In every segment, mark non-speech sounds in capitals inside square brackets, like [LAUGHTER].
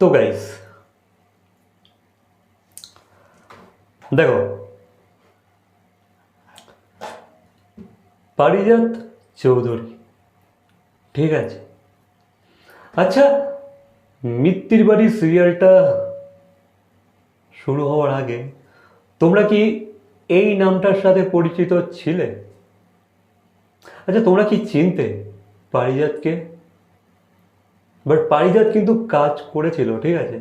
তো গাইস দেখো, পারিজাত চৌধুরী, ঠিক আছে? আচ্ছা মিত্তির বাড়ি সিরিয়ালটা শুরু হওয়ার আগে, তোমরা কি এই নামটার সাথে পরিচিত ছিলে? আচ্ছা তোমরা কি চিনতে পারিজাতকে? বাট পারিজাত কিন্তু কাজ করেছিল, ঠিক আছে?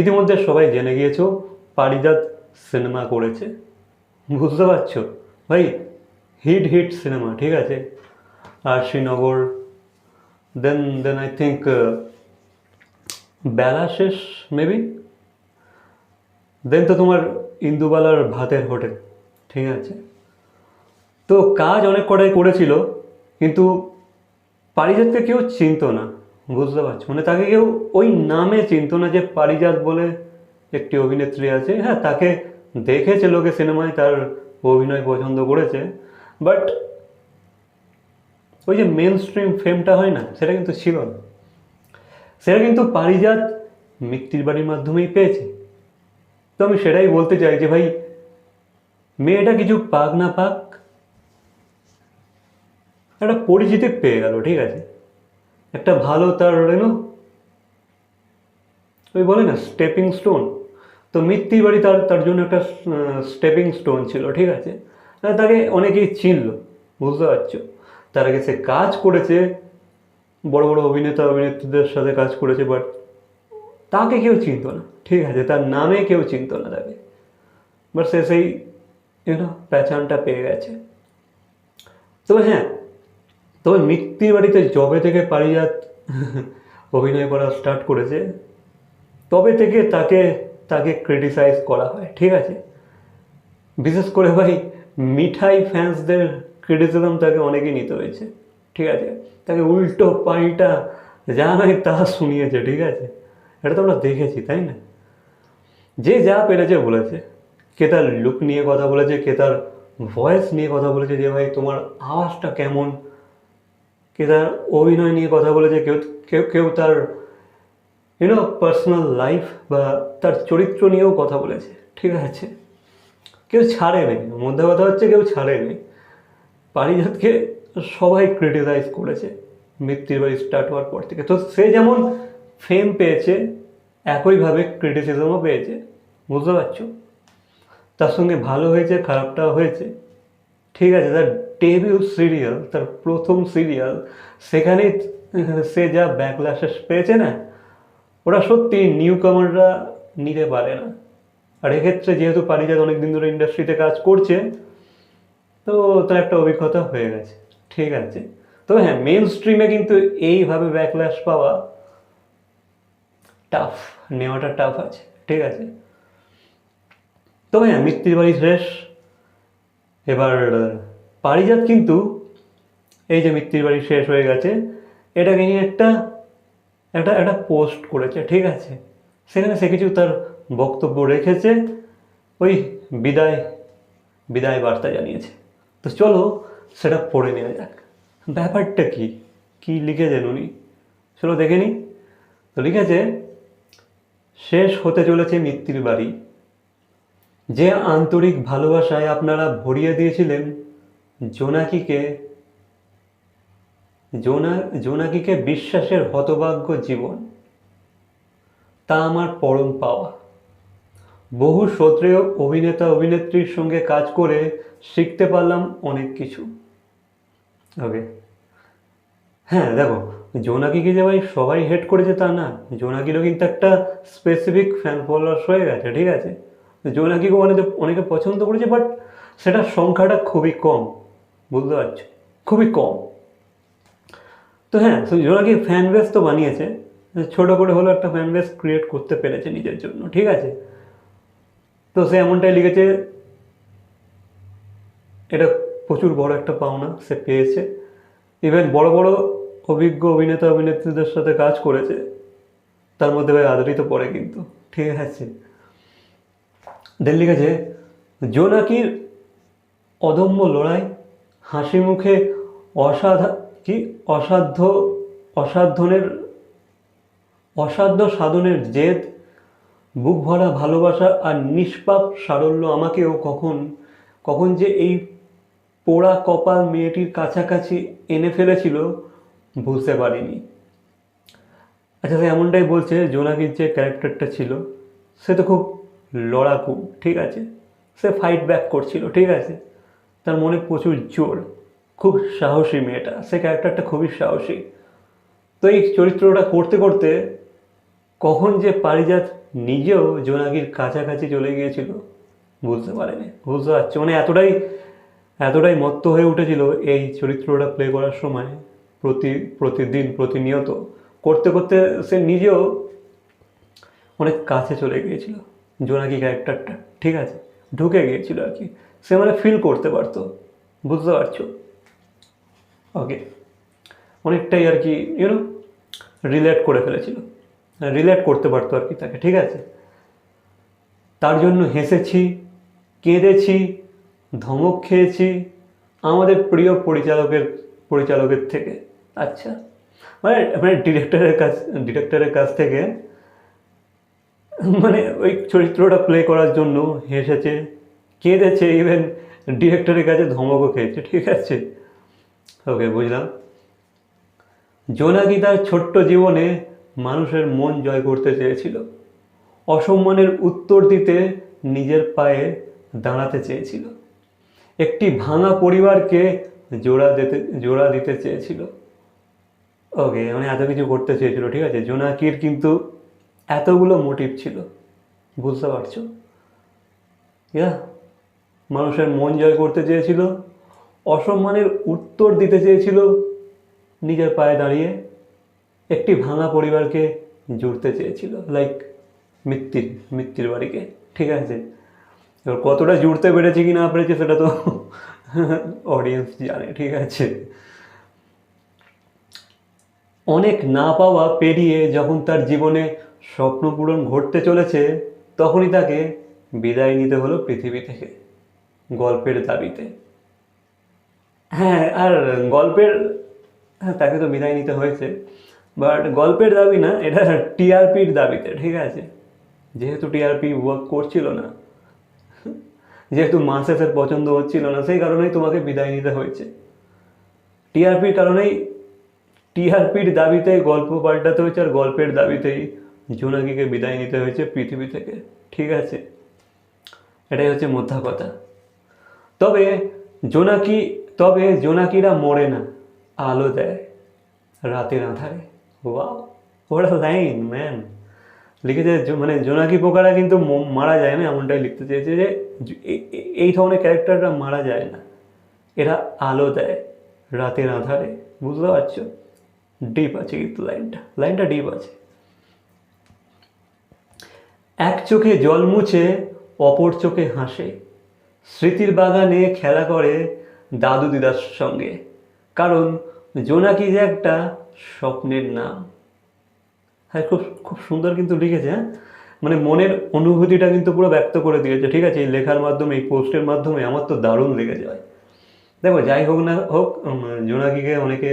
ইতিমধ্যে সবাই জেনে গিয়েছ পারিজাত সিনেমা করেছে। বুঝতে পারছ? ভাই হিট হিট সিনেমা ঠিক আছে? আর Srinagar then then I think বেলা শেষ মেবি দেন তো তোমার ইন্দুবালার ভাতের হোটেল, ঠিক আছে? তো কাজ অনেক কটাই করেছিল, কিন্তু পারিজাতকে কেউ চিনতো না। বুঝতে পারছি। মানে তাকে কেউ ওই নামে চিনতো না যে পারিজাত বলে একটি অভিনেত্রী আছে। হ্যাঁ তাকে দেখেছে লোকে সিনেমায়, তার অভিনয় পছন্দ করেছে। বাট ওই যে মেন স্ট্রিম ফেমটা হয় না, সেটা কিন্তু ছিল না। সেটা কিন্তু পারিজাত মিত্তির বাড়ির মাধ্যমেই পেয়েছে। তো আমি সেটাই বলতে চাই যে ভাই, মেয়েটা কিছু পাক না পাক, একটা পরিচিতি পেয়ে গেল, ঠিক আছে? একটা ভালো তার এনো ওই বলে না স্টেপিং স্টোন তো মিত্তি বাড়ি তার তার জন্য একটা স্টেপিং স্টোন ছিল, ঠিক আছে? তাকে অনেকেই চিনল, বুঝতে পারছ? তার আগে সে কাজ করেছে, বড় বড় অভিনেতা, অভিনেত্রীদের সাথে কাজ করেছে বাট তাকে কেউ চিনতো না, ঠিক আছে? তার নামে কেউ চিনত না তাকে। বাট সে সেই ইউনো প্যাচানটা পেয়ে গেছে। তবে হ্যাঁ তবে মিত্তির বাড়িতে জবে থেকে পারিজাত অভিনয় করা স্টার্ট করেছে, তবে থেকে তাকে তাকে ক্রিটিসাইজ করা হয়, ঠিক আছে? বিশেষ করে ভাই, মিঠাই ফ্যান্সদের ক্রিটিসিজম তাকে অনেকেই নিতে হয়েছে, ঠিক আছে? তাকে উল্টো পাল্টা যা নাই তা শুনিয়েছে, ঠিক আছে? এটা তো আমরা দেখেছি, তাই না? যে যা পেরেছে বলেছে, কে তার লুক নিয়ে কথা বলেছে, কে তার ভয়েস নিয়ে কথা বলেছে যে ভাই, তোমার আওয়াজটা কেমন? কে তার অভিনয় নিয়ে কথা বলেছে কেউ কেউ কেউ তার ইউনো পার্সোনাল লাইফ বা তার চরিত্র নিয়েও কথা বলেছে। ঠিক আছে? কেউ ছাড়ে নেই মধ্যে কথা হচ্ছে কেউ ছাড়ে নেই পারিজাতকে সবাই ক্রিটিসাইজ করেছে। মৃত্যুর বাড়ি স্টার্ট হওয়ার পর থেকে। তো সে যেমন ফেম পেয়েছে, একইভাবে ক্রিটিসিজমও পেয়েছে। বুঝতে পারছ? তার সঙ্গে ভালো হয়েছে, খারাপটাও হয়েছে। ঠিক আছে, তার ডেবিউ সিরিয়াল তার প্রথম সিরিয়াল সেখানে সে যা ব্যাকলাসেস পেয়েছে না, ওরা সত্যি নিউ কামাররা নিতে পারে না। আর এক্ষেত্রে যেহেতু পারিজাত অনেকদিন ধরে ইন্ডাস্ট্রিতে কাজ করছে, তো তার একটা অভিজ্ঞতা হয়ে গেছে, ঠিক আছে। তবে হ্যাঁ মেন স্ট্রিমে কিন্তু এইভাবে ব্যাকল্যাশ পাওয়া টাফ নেওয়াটা টাফ আছে, ঠিক আছে। তবে হ্যাঁ মৃত্যুর বাড়ি শেষ এবার পারিজাত কিন্তু এই যে মৃত্যুর বাড়ি শেষ হয়ে গেছে, এটাকে নিয়ে একটা একটা একটা পোস্ট করেছে, ঠিক আছে? সেখানে সে কিছু তার বক্তব্য রেখেছে, ওই বিদায় বিদায় বার্তা জানিয়েছে। তো চলো, সেটা পড়ে নেওয়া যাক। ব্যাপারটা কি? কি লিখেছেন উনি? চলো দেখে নিই। তো লিখেছে, শেষ হতে চলেছে মৃত্যুর বাড়ি। যে আন্তরিক ভালোবাসায় আপনারা ভরিয়ে দিয়েছিলেন, জোনাকিকে, জোনা, জোনাকিকে বিশ্বাসের হতভাগ্য জীবন, তা আমার পরম পাওয়া। বহু শ্রদ্ধেয় অভিনেতা, অভিনেত্রীর সঙ্গে কাজ করে শিখতে পারলাম অনেক কিছু। ওকে হ্যাঁ দেখো, জোনাকিকে যে ভাই সবাই হেড করেছে তা না, জোনাকিরও কিন্তু একটা স্পেসিফিক ফ্যান ফলোয়ার্স হয়ে গেছে, ঠিক আছে? জোনাকিকে অনেকে অনেকে পছন্দ করেছে বাট সেটার সংখ্যাটা খুবই কম, বুঝতে পারছ? খুবই কম। তো হ্যাঁ তো জোনাকি ফ্যান বেস তো বানিয়েছে, ছোটো করে হলেও একটা ফ্যান বেস ক্রিয়েট করতে পেরেছে নিজের জন্য, ঠিক আছে? তো সে এমনটাই লিখেছে, এটা প্রচুর বড় একটা পাওনা সে পেয়েছে। ইভেন বড় বড় অভিজ্ঞ অভিনেতা, অভিনেত্রীদের সাথে কাজ করেছে, তার মধ্যে ভাই আদরিত পড়ে কিন্তু, ঠিক আছে? দেন লিখেছে, জোনাকির অদম্য লড়াই, হাসি মুখে অসাধা, কি? অসাধ্য, অসাধ্যনের, অসাধ্য সাধনের জেদ, বুক ভরা ভালোবাসা আর নিষ্পাপ সারল্য আমাকেও কখন কখন যে এই পোড়া কপাল মেয়েটির কাছাকাছি এনে ফেলেছিল বুঝতে পারিনি। আচ্ছা এমনটাই বলছে, জোনাকির যে ক্যারেক্টারটা ছিল, সে তো খুব লড়াকু, ঠিক আছে? সে ফাইট ব্যাক করছিল, ঠিক আছে? তার মনে প্রচুর জোর, খুব সাহসী মেয়েটা, সে ক্যারেক্টারটা খুবই সাহসী। তো এই চরিত্রটা করতে করতে কখন যে পারিজাত নিজেও জোনাকির কাছাকাছি চলে গিয়েছিল, বুঝতে পারেনি, বুঝতে পারছ। মানে এতটাই এতটাই মত্ত হয়ে উঠেছিল এই চরিত্রটা প্লে করার সময়, প্রতি, প্রতিদিন, প্রতিনিয়ত। করতে করতে সে নিজেও অনেক কাছে চলে গিয়েছিল। জোনাকি ক্যারেক্টারটা ঠিক আছে? ঢুকে গিয়েছিল আর কি। সে মানে ফিল করতে পারতো, বুঝতে পারছ? ওকে অনেকটাই আর কি ইউনো রিলেট করে ফেলেছিল। রিলেট করতে পারতো আর কি তাকে, ঠিক আছে? তার জন্য হেসেছি, কেঁদেছি, ধমক খেয়েছি আমাদের প্রিয় পরিচালকের পরিচালকের থেকে। আচ্ছা। মানে মানে ডিরেক্টরের কাছ ডিরেক্টরের কাছ থেকে [LAUGHS] মানে ওই চরিত্রটা প্লে করার জন্য হেসেছে, কেঁদেছে ইভেন ডিরেক্টরের কাছে ধমকও খেয়েছে, ঠিক আছে? ওকে বুঝলাম। জোনাকি তার ছোট্ট জীবনে মানুষের মন জয় করতে চেয়েছিল। অসম্মানের উত্তর দিতে নিজের পায়ে দাঁড়াতে চেয়েছিল। একটি ভাঙা পরিবারকে জোড়া দিতে জোড়া দিতে চেয়েছিল। ওকে মানে এত কিছু করতে চেয়েছিল, ঠিক আছে? জোনাকির কিন্তু এতগুলো মোটিভ ছিল। বুঝতে পারছ? ইয়া মানুষের মন জয় করতে চেয়েছিল, অসম্মানের উত্তর দিতে চেয়েছিল, নিজের পায়ে দাঁড়িয়ে একটি ভাঙা পরিবারকে জুড়তে চেয়েছিল লাইক মৃত্যুর মৃত্যুর বাড়িকে, ঠিক আছে? এবার কতটা জুড়তে পেরেছে কি না পেরেছে সেটা তো [LAUGHS] অডিয়েন্স জানে, ঠিক আছে? অনেক না পাওয়া পেরিয়ে যখন তার জীবনে স্বপ্ন পূরণ ঘটতে চলেছে, তখনই তাকে বিদায় নিতে হলো পৃথিবী থেকে, গল্পের দাবিতে। হ্যাঁ আর গল্পের হ্যাঁ তাকে তো বিদায় নিতে হয়েছে বাট গল্পের দাবি না, এটা টিআরপির দাবিতে, ঠিক আছে? যেহেতু টিআরপি ওয়ার্ক করছিল না, যেহেতু মাসেসের পছন্দ হচ্ছিল না, সেই কারণেই তোমাকে বিদায় নিতে হয়েছে। টিআরপির কারণেই, টিআরপির দাবিতেই গল্প পাল্টাতে হয়েছে আর গল্পের দাবিতেই জোনাকিকে বিদায় নিতে হয়েছে পৃথিবী থেকে। ঠিক আছে। এটাই হচ্ছে মোদ্দা কথা। তবে জোনাকি, তবে জোনাকিরা মরে না। আলো দেয় রাতের আধারে। ওয়াও ওটা লাইন, ম্যান। লিখেছে মানে জোনাকি পোকারা কিন্তু মারা যায় না, এমনটাই লিখতে চেয়েছে যে এই ধরনের ক্যারেক্টাররা মারা যায় না। এরা আলো দেয় রাতের আধারে। বুঝতে পারছ? ডিপ আছে কিন্তু লাইনটা। লাইনটা ডিপ আছে। এক চোখে জল মুছে, অপর চোখে হাসে। স্মৃতির বাগানে খেলা করে দাদু দিদার সঙ্গে। কারণ জোনাকি যে একটা স্বপ্নের নাম। হ্যাঁ খুব খুব সুন্দর কিন্তু লিখেছে হ্যাঁ? মানে মনের অনুভূতিটা কিন্তু পুরো ব্যক্ত করে দিয়েছে। ঠিক আছে, এই লেখার মাধ্যমে, এই পোস্টের মাধ্যমে আমার তো দারুণ লেগে যায় দেখো, যাই হোক না হোক জোনাকিকে অনেকে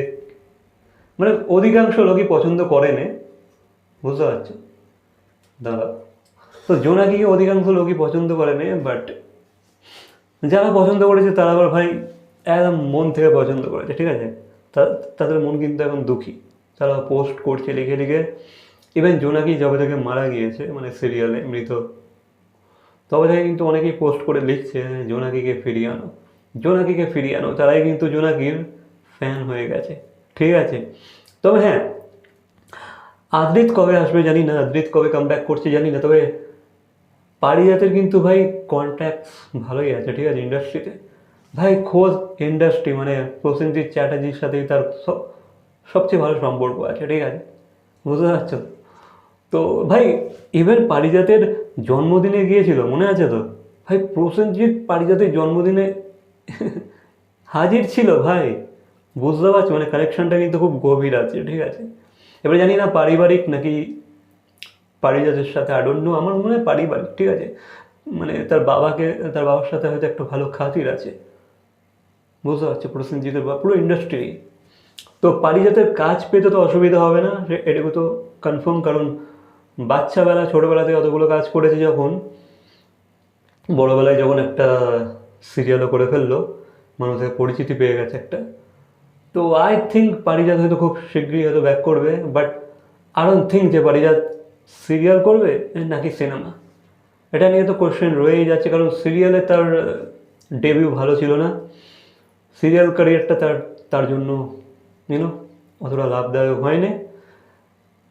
মানে অধিকাংশ লোকই পছন্দ করে নে বুঝতে পারছ? দাঁড়া তো জোনাকিকে অধিকাংশ লোকই পছন্দ করে নে বাট যারা পছন্দ করেছে তারা আবার ভাই একদম মন থেকে পছন্দ করেছে, ঠিক আছে? তাদের মন কিন্তু এখন দুঃখী। তারা পোস্ট করছে লিখে লিখে। ইভেন জোনাকি যবে থেকে মারা গিয়েছে মানে সিরিয়ালে মৃত, তবে থেকে কিন্তু অনেকেই পোস্ট করে লিখছে, জোনাকিকে ফিরিয়ে আনো। জোনাকিকে ফিরিয়ে আনো, তারাই কিন্তু জোনাকির ফ্যান হয়ে গেছে, ঠিক আছে? তবে হ্যাঁ আদ্রিত কবে আসবে জানি না, আদ্রিত কবে কাম করছে জানি না, তবে পারিজাতের কিন্তু ভাই কন্ট্যাক্ট ভালোই আছে, ঠিক আছে ইন্ডাস্ট্রিতে ভাই খোঁজ ইন্ডাস্ট্রি মানে প্রসেনজিৎ চ্যাটার্জির সাথেই তার সব, সবচেয়ে ভালো সম্পর্ক আছে, ঠিক আছে? বুঝতে পারছ? তো ভাই ইভেন পারিজাতের জন্মদিনে গিয়েছিল, মনে আছে তো? ভাই, প্রসেনজিৎ পারিজাতের জন্মদিনে [LAUGHS] হাজির ছিল, ভাই। বুঝতে পারছ মানে কানেকশনটা কিন্তু খুব গভীর আছে, ঠিক আছে? এবার জানি না পারিবারিক নাকি পারিজাতের সাথে আডন্য আমার মনে হয় পারিবারিক, ঠিক আছে? মানে তার বাবাকে, তার বাবার সাথে হয়তো একটা ভালো খাতির আছে। বুঝতে পারছ? প্রসেনজিতের বা, পুরো ইন্ডাস্ট্রি তো পারিজাতের কাজ পেতে তো অসুবিধা হবে না এটুকু তো কনফার্ম কারণ বাচ্চাবেলা ছোটোবেলাতে অতগুলো কাজ করেছে যখন, বড়োবেলায় যখন একটা সিরিয়ালও করে ফেলল মানুষের পরিচিতি পেয়ে গেছে একটা। তো আই থিঙ্ক পারিজাত হয়তো খুব শীঘ্রই হয়তো ব্যাক করবে বাট আই ডোন্ট থিঙ্ক যে পারিজাত সিরিয়াল করবে নাকি সিনেমা এটা নিয়ে তো কোশ্চেন রয়েই যাচ্ছে, কারণ সিরিয়ালে তার ডেবিউ ভালো ছিল না। সিরিয়াল ক্যারিয়ারটা তার তার জন্য ইউনো অতটা লাভদায়ক হয়নি।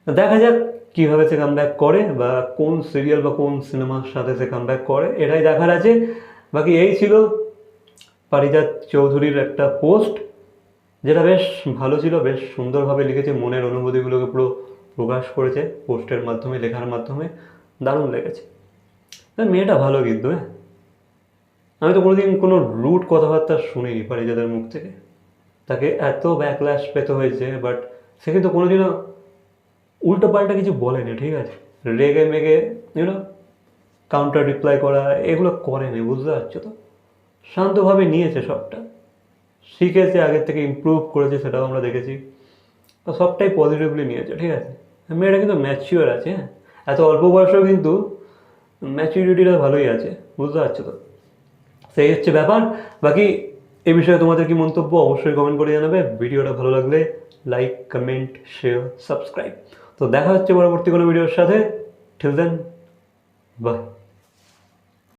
দেখা যাক কীভাবে সে কামব্যাক করে, বা কোন সিরিয়াল বা কোন সিনেমার সাথে সে কামব্যাক করে, এটাই দেখার আছে। বাকি এই ছিল পারিজাত চৌধুরীর একটা পোস্ট যেটা বেশ ভালো ছিল, বেশ সুন্দরভাবে লিখেছে মনের অনুভূতিগুলোকে পুরো প্রকাশ করেছে, পোস্টের মাধ্যমে, লেখার মাধ্যমে, দারুণ লেগেছে। হ্যাঁ মেয়েটা ভালো কিন্তু হ্যাঁ। আমি তো কোনোদিন কোনো রুট কথাবার্তা শুনিনি পারিজাতের মুখ থেকে। তাকে এত ব্যাকল্যাশ পেতে হয়েছে বাট সে কিন্তু কোনোদিনও উল্টো পাল্টা কিছু বলেনি, ঠিক আছে? রেগে মেগে ইউনো কাউন্টার রিপ্লাই করা, এগুলো করেনি, বুঝতে পারছ তো? শান্তভাবে নিয়েছে সবটা। শিখেছে আগের থেকে ইমপ্রুভ করেছে, সেটাও আমরা দেখেছি। তো সবটাই পজিটিভলি নিয়েছে, ঠিক আছে? মেয়েটা কিন্তু ম্যাচিওর আছে হ্যাঁ? এত অল্প বয়সেও কিন্তু ম্যাচিউরিটিটা ভালোই আছে, বুঝতে পারছ তো? সেই হচ্ছে ব্যাপার। বাকি এ বিষয়ে তোমাদের কি মন্তব্য অবশ্যই কমেন্ট করে জানাবে। ভিডিওটা ভালো লাগলে লাইক কমেন্ট শেয়ার সাবস্ক্রাইব তো দেখা হচ্ছে পরবর্তী কোনো ভিডিওর সাথে। ঠিক দেন বাই